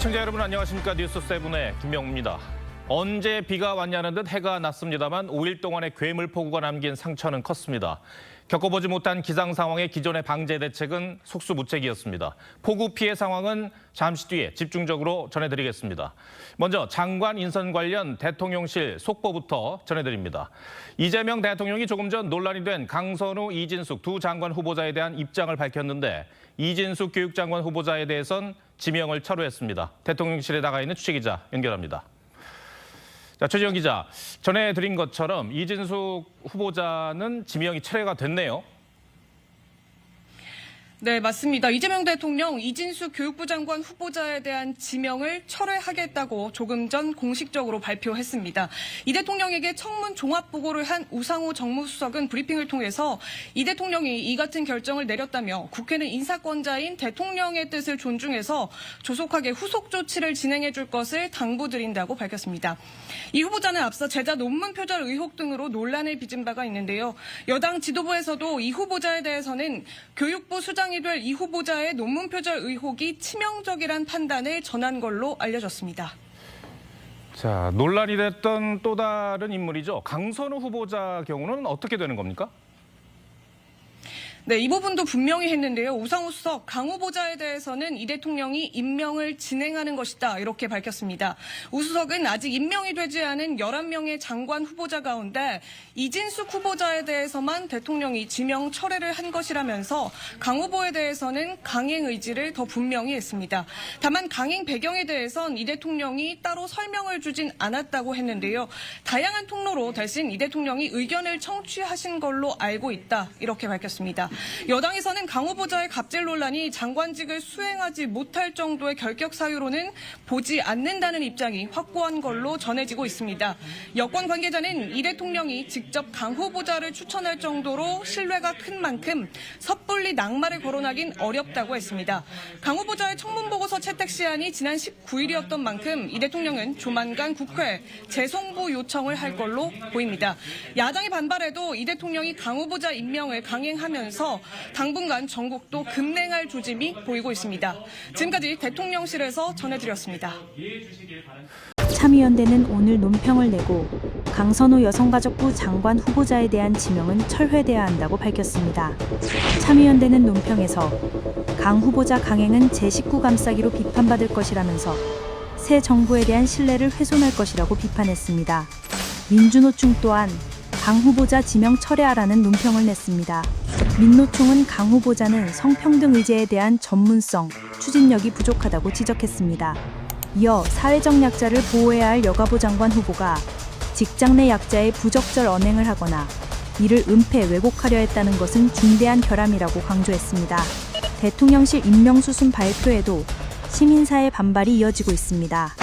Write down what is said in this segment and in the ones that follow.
시청자 여러분 안녕하십니까 뉴스 세븐의 김명우입니다. 언제 비가 왔냐는 듯 해가 났습니다만 5일 동안의 괴물 폭우가 남긴 상처는 컸습니다. 겪어보지 못한 기상 상황의 기존의 방제 대책은 속수무책이었습니다. 폭우 피해 상황은 잠시 뒤에 집중적으로 전해드리겠습니다. 먼저 장관 인선 관련 대통령실 속보부터 전해드립니다. 이재명 대통령이 조금 전 논란이 된 강선우, 이진숙 두 장관 후보자에 대한 입장을 밝혔는데 이진숙 교육장관 후보자에 대해선 지명을 철회했습니다. 대통령실에 나가 있는 취재기자 연결합니다. 자, 최지영 기자, 전해드린 것처럼 이진숙 후보자는 지명이 철회가 됐네요. 네, 맞습니다. 이재명 대통령 이진수 교육부 장관 후보자에 대한 지명을 철회하겠다고 조금 전 공식적으로 발표했습니다. 이 대통령에게 청문 종합 보고를 한 우상호 정무수석은 브리핑을 통해서 이 대통령이 이 같은 결정을 내렸다며 국회는 인사권자인 대통령의 뜻을 존중해서 조속하게 후속 조치를 진행해 줄 것을 당부드린다고 밝혔습니다. 이 후보자는 앞서 제자 논문 표절 의혹 등으로 논란을 빚은 바가 있는데요. 여당 지도부에서도 이 후보자에 대해서는 교육부 수장 이 될 이 후보자의 논문 표절 의혹이 치명적이란 판단을 전한 걸로 알려졌습니다. 자, 논란이 됐던 또 다른 인물이죠. 강선우 후보자 경우는 어떻게 되는 겁니까? 네, 이 부분도 분명히 했는데요. 우상호 수석 강 후보자에 대해서는 이 대통령이 임명을 진행하는 것이다 이렇게 밝혔습니다. 우 수석은 아직 임명이 되지 않은 11명의 장관 후보자 가운데 이진숙 후보자에 대해서만 대통령이 지명 철회를 한 것이라면서 강 후보에 대해서는 강행 의지를 더 분명히 했습니다. 다만 강행 배경에 대해선 이 대통령이 따로 설명을 주진 않았다고 했는데요. 다양한 통로로 대신 이 대통령이 의견을 청취하신 걸로 알고 있다 이렇게 밝혔습니다. 여당에서는 강 후보자의 갑질 논란이 장관직을 수행하지 못할 정도의 결격 사유로는 보지 않는다는 입장이 확고한 걸로 전해지고 있습니다. 여권 관계자는 이 대통령이 직접 강 후보자를 추천할 정도로 신뢰가 큰 만큼 섣불리 낙마를 거론하긴 어렵다고 했습니다. 강 후보자의 청문 보고서 채택 시한이 지난 19일이었던 만큼 이 대통령은 조만간 국회 재송부 요청을 할 걸로 보입니다. 야당이 반발해도 이 대통령이 강 후보자 임명을 강행하면서 당분간 전국도 급냉할 조짐이 보이고 있습니다. 지금까지 대통령실에서 전해드렸습니다. 참의연대는 오늘 논평을 내고 강선우 여성가족부 장관 후보자에 대한 지명은 철회돼야 한다고 밝혔습니다. 참의연대는 논평에서 강 후보자 강행은 제19 감싸기로 비판받을 것이라면서 새 정부에 대한 신뢰를 훼손할 것이라고 비판했습니다. 민주노총 또한 강 후보자 지명 철회하라는 논평을 냈습니다. 민노총은 강 후보자는 성평등 의제에 대한 전문성, 추진력이 부족하다고 지적했습니다. 이어 사회적 약자를 보호해야 할 여가부 장관 후보가 직장 내 약자의 부적절 언행을 하거나 이를 은폐 왜곡하려 했다는 것은 중대한 결함이라고 강조했습니다. 대통령실 임명수순 발표에도 시민사회 반발이 이어지고 있습니다.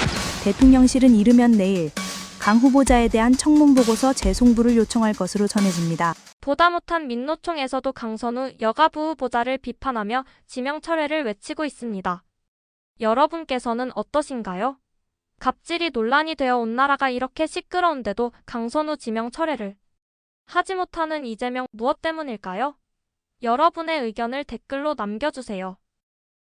대통령실은 이르면 내일 강 후보자에 대한 청문 보고서 재송부를 요청할 것으로 전해집니다. 보다 못한 민노총에서도 강선우 여가부 후보자를 비판하며 지명 철회를 외치고 있습니다. 여러분께서는 어떠신가요? 갑질이 논란이 되어 온 나라가 이렇게 시끄러운데도 강선우 지명 철회를 하지 못하는 이재명 무엇 때문일까요? 여러분의 의견을 댓글로 남겨주세요.